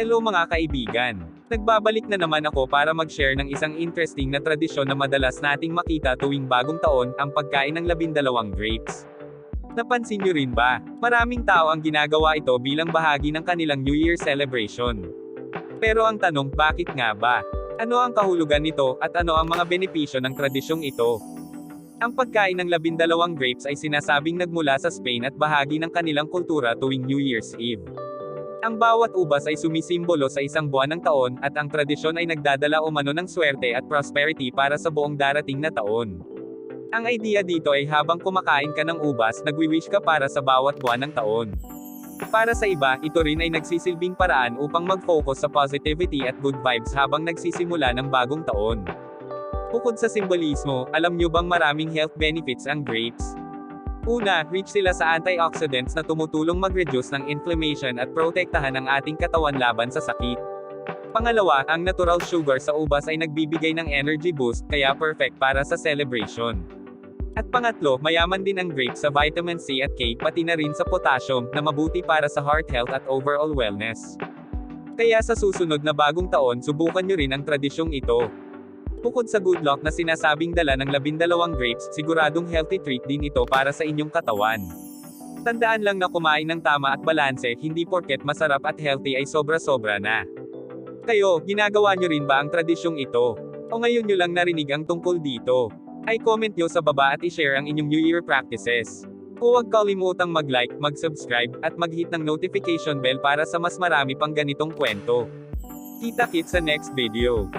Hello mga kaibigan! Nagbabalik na naman ako para mag-share ng isang interesting na tradisyon na madalas nating makita tuwing bagong taon, ang pagkain ng labindalawang grapes. Napansin nyo rin ba? Maraming tao ang ginagawa ito bilang bahagi ng kanilang New Year celebration. Pero ang tanong, bakit nga ba? Ano ang kahulugan nito, at ano ang mga benepisyo ng tradisyong ito? Ang pagkain ng labindalawang grapes ay sinasabing nagmula sa Spain at bahagi ng kanilang kultura tuwing New Year's Eve. Ang bawat ubas ay sumisimbolo sa isang buwan ng taon, at ang tradisyon ay nagdadala umano ng swerte at prosperity para sa buong darating na taon. Ang idea dito ay habang kumakain ka ng ubas, nagwi-wish ka para sa bawat buwan ng taon. Para sa iba, ito rin ay nagsisilbing paraan upang mag-focus sa positivity at good vibes habang nagsisimula ng bagong taon. Bukod sa simbolismo, alam nyo bang maraming health benefits ang grapes? Una, rich sila sa antioxidants na tumutulong mag-reduce ng inflammation at protektahan ang ating katawan laban sa sakit. Pangalawa, ang natural sugar sa ubas ay nagbibigay ng energy boost, kaya perfect para sa celebration. At pangatlo, mayaman din ang grapes sa vitamin C at K pati na rin sa potassium, na mabuti para sa heart health at overall wellness. Kaya sa susunod na bagong taon, subukan nyo rin ang tradisyong ito. Bukod sa good luck na sinasabing dala ng labindalawang grapes, siguradong healthy treat din ito para sa inyong katawan. Tandaan lang na kumain ng tama at balanse, hindi porket masarap at healthy ay sobra-sobra na. Kayo, ginagawa nyo rin ba ang tradisyong ito? O ngayon nyo lang narinig ang tungkol dito? Ay comment nyo sa baba at i-share ang inyong New Year practices. Huwag kalimutang mag-like, mag-subscribe, at mag-hit ng notification bell para sa mas marami pang ganitong kwento. Kita-kits sa next video.